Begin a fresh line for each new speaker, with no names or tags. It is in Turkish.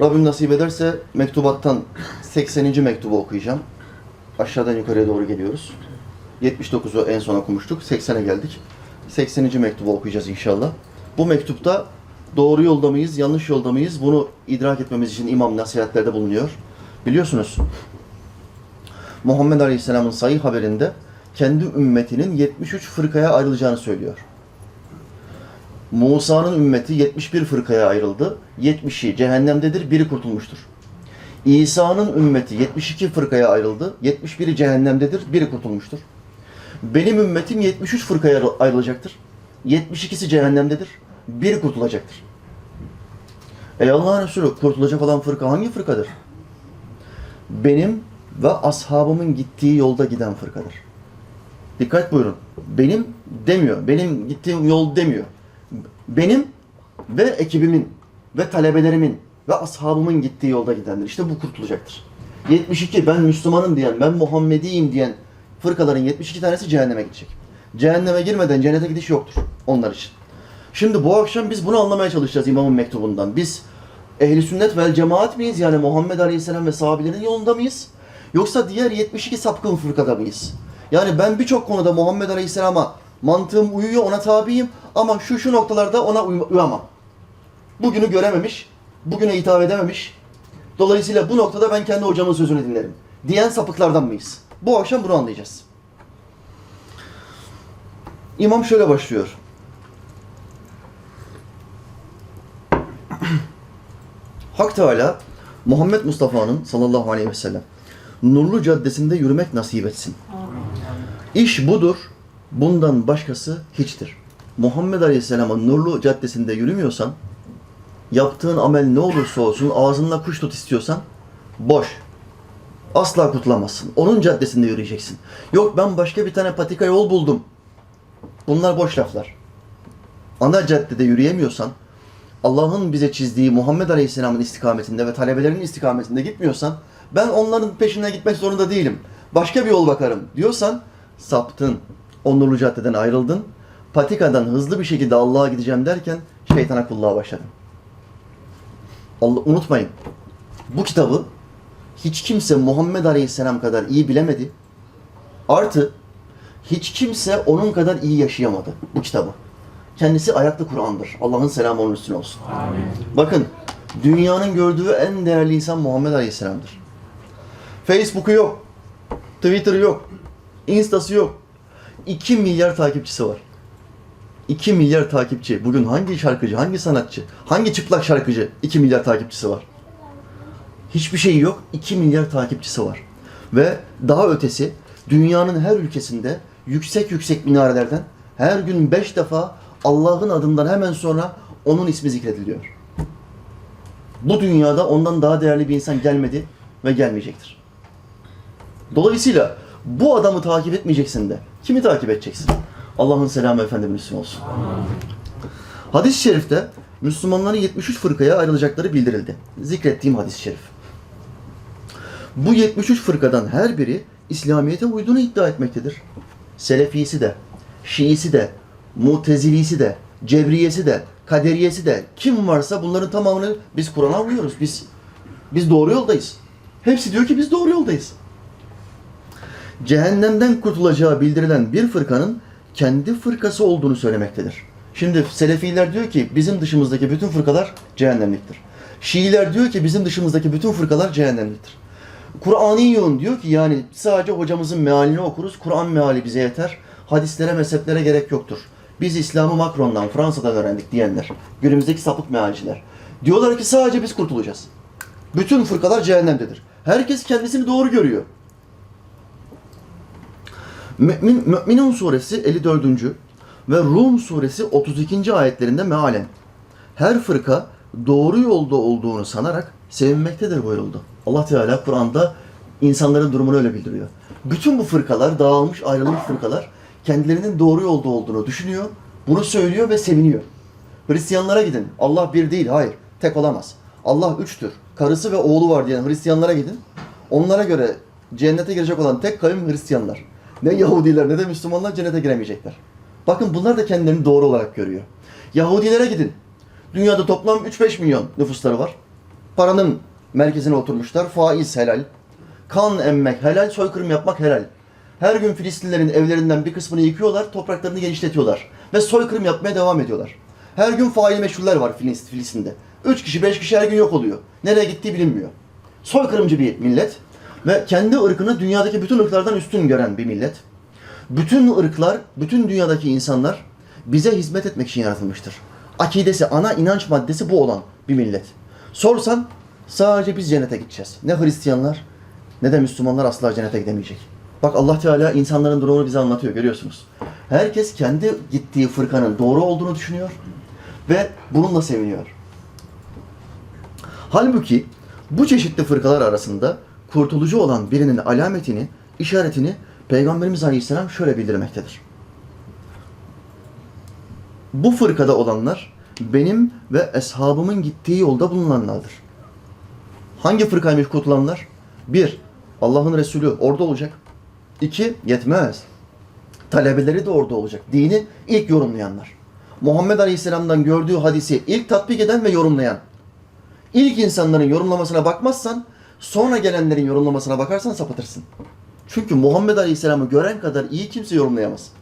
Rabbim nasip ederse mektubattan 80. mektubu okuyacağım. Aşağıdan yukarıya doğru geliyoruz. 79'u en son okumuştuk. 80'e geldik. 80. mektubu okuyacağız inşallah. Bu mektupta doğru yolda mıyız, yanlış yolda mıyız bunu idrak etmemiz için imam nasihatlerde bulunuyor. Biliyorsunuz Muhammed Aleyhisselam'ın sayı haberinde kendi ümmetinin 73 fırkaya ayrılacağını söylüyor. Musa'nın ümmeti 71 fırkaya ayrıldı. 70'i cehennemdedir, biri kurtulmuştur. İsa'nın ümmeti 72 fırkaya ayrıldı. 71'i cehennemdedir, biri kurtulmuştur. Benim ümmetim 73 fırkaya ayrılacaktır. 72'si cehennemdedir, biri kurtulacaktır. Ey Allah'ın Resulü, kurtulacak olan fırka hangi fırkadır? Benim ve ashabımın gittiği yolda giden fırkadır. Dikkat buyurun. Benim demiyor. Benim gittiğim yol demiyor. Benim ve ekibimin ve talebelerimin ve ashabımın gittiği yolda gidenler. İşte bu kurtulacaktır. 72 ben Müslümanım diyen, ben Muhammediyim diyen fırkaların 72 tanesi cehenneme gidecek. Cehenneme girmeden cennete gidiş yoktur onlar için. Şimdi bu akşam biz bunu anlamaya çalışacağız imamın mektubundan. Biz ehli sünnet vel cemaat miyiz? Yani Muhammed Aleyhisselam ve sahabelerin yolunda mıyız? Yoksa diğer 72 sapkın fırkada mıyız? Yani ben birçok konuda Muhammed Aleyhisselam'a mantığım uyuyor, ona tabiyim ama şu şu noktalarda ona uy- uyamam. Bugünü görememiş, bugüne hitap edememiş. Dolayısıyla bu noktada ben kendi hocamın sözünü dinlerim. Diyen sapıklardan mıyız? Bu akşam bunu anlayacağız. İmam şöyle başlıyor. Hak Teala Muhammed Mustafa'nın sallallahu aleyhi ve sellem nurlu caddesinde yürümek nasip etsin. İş budur. Bundan başkası hiçtir. Muhammed Aleyhisselam'ın nurlu caddesinde yürümüyorsan, yaptığın amel ne olursa olsun ağzınla kuş tut istiyorsan, boş. Asla kurtulamazsın. Onun caddesinde yürüyeceksin. Yok ben başka bir tane patika yol buldum. Bunlar boş laflar. Ana caddede yürüyemiyorsan, Allah'ın bize çizdiği Muhammed Aleyhisselam'ın istikametinde ve talebelerinin istikametinde gitmiyorsan, ben onların peşinden gitmek zorunda değilim. Başka bir yol bakarım diyorsan, saptın. O nurlu caddeden ayrıldın. Patikadan hızlı bir şekilde Allah'a gideceğim derken şeytana kulluğa başladın. Allah, unutmayın. Bu kitabı hiç kimse Muhammed Aleyhisselam kadar iyi bilemedi. Artı hiç kimse onun kadar iyi yaşayamadı bu kitabı. Kendisi ayaklı Kur'an'dır. Allah'ın selamı onun üstüne olsun. Bakın dünyanın gördüğü en değerli insan Muhammed Aleyhisselam'dır. Facebook'u yok. Twitter'ı yok. Insta'sı yok. 2 milyar takipçisi var. 2 milyar takipçi. Bugün hangi şarkıcı, hangi sanatçı, hangi çıplak şarkıcı 2 milyar takipçisi var? Hiçbir şeyi yok. 2 milyar takipçisi var. Ve daha ötesi dünyanın her ülkesinde yüksek yüksek minarelerden her gün 5 defa Allah'ın adından hemen sonra onun ismi zikrediliyor. Bu dünyada ondan daha değerli bir insan gelmedi ve gelmeyecektir. Dolayısıyla bu adamı takip etmeyeceksin de kimi takip edeceksin? Allah'ın selamı Efendimiz üstüne olsun. Hadis-i şerifte Müslümanların 73 fırkaya ayrılacakları bildirildi. Zikrettiğim hadis-i şerif. Bu 73 fırkadan her biri İslamiyet'e uyduğunu iddia etmektedir. Selefisi de, Şiisi de, Mutezilisi de, Cebriyesi de, Kaderiyesi de kim varsa bunların tamamını biz Kur'an'a uyuyoruz. Biz biz doğru yoldayız. Hepsi diyor ki biz doğru yoldayız. Cehennemden kurtulacağı bildirilen bir fırkanın kendi fırkası olduğunu söylemektedir. Şimdi Selefiler diyor ki bizim dışımızdaki bütün fırkalar cehennemliktir. Şiiler diyor ki bizim dışımızdaki bütün fırkalar cehennemliktir. Kur'aniyun diyor ki yani sadece hocamızın mealini okuruz. Kur'an meali bize yeter. Hadislere, mezheplere gerek yoktur. Biz İslam'ı Macron'dan, Fransa'dan öğrendik diyenler. Günümüzdeki sapık mealciler. Diyorlar ki sadece biz kurtulacağız. Bütün fırkalar cehennemdedir. Herkes kendisini doğru görüyor. Mümin, Mü'minun suresi 54. ve Rum suresi 32. ayetlerinde mealen her fırka doğru yolda olduğunu sanarak sevinmektedir buyuruldu. Allah Teala Kur'an'da insanların durumunu öyle bildiriyor. Bütün bu fırkalar, dağılmış, ayrılmış fırkalar kendilerinin doğru yolda olduğunu düşünüyor, bunu söylüyor ve seviniyor. Hristiyanlara gidin. Allah bir değil, hayır. Tek olamaz. Allah üçtür. Karısı ve oğlu var diyen Hristiyanlara gidin. Onlara göre cennete girecek olan tek kavim Hristiyanlar. Ne Yahudiler ne de Müslümanlar cennete giremeyecekler. Bakın bunlar da kendilerini doğru olarak görüyor. Yahudilere gidin. Dünyada toplam 3-5 milyon nüfusları var. paranın merkezine oturmuşlar. Faiz helal. Kan emmek helal, soykırım yapmak helal. Her gün Filistinlerin evlerinden bir kısmını yıkıyorlar, topraklarını genişletiyorlar. Ve soykırım yapmaya devam ediyorlar. Her gün faili meşhuller var Filis- Filistin'de. Üç kişi, beş kişi her gün yok oluyor. Nereye gittiği bilinmiyor. Soykırımcı bir millet ve kendi ırkını dünyadaki bütün ırklardan üstün gören bir millet. Bütün ırklar, bütün dünyadaki insanlar bize hizmet etmek için yaratılmıştır. Akidesi, ana inanç maddesi bu olan bir millet. Sorsan sadece biz cennete gideceğiz. Ne Hristiyanlar ne de Müslümanlar asla cennete gidemeyecek. Bak Allah Teala insanların durumunu bize anlatıyor görüyorsunuz. Herkes kendi gittiği fırkanın doğru olduğunu düşünüyor ve bununla seviniyor. Halbuki bu çeşitli fırkalar arasında kurtulucu olan birinin alametini, işaretini Peygamberimiz Aleyhisselam şöyle bildirmektedir. Bu fırkada olanlar benim ve eshabımın gittiği yolda bulunanlardır. Hangi fırkaymış kurtulanlar? Bir, Allah'ın Resulü orada olacak. İki, yetmez. Talebeleri de orada olacak. Dini ilk yorumlayanlar. Muhammed Aleyhisselam'dan gördüğü hadisi ilk tatbik eden ve yorumlayan. İlk insanların yorumlamasına bakmazsan, sonra gelenlerin yorumlamasına bakarsan sapıtırsın. Çünkü Muhammed Aleyhisselam'ı gören kadar iyi kimse yorumlayamaz.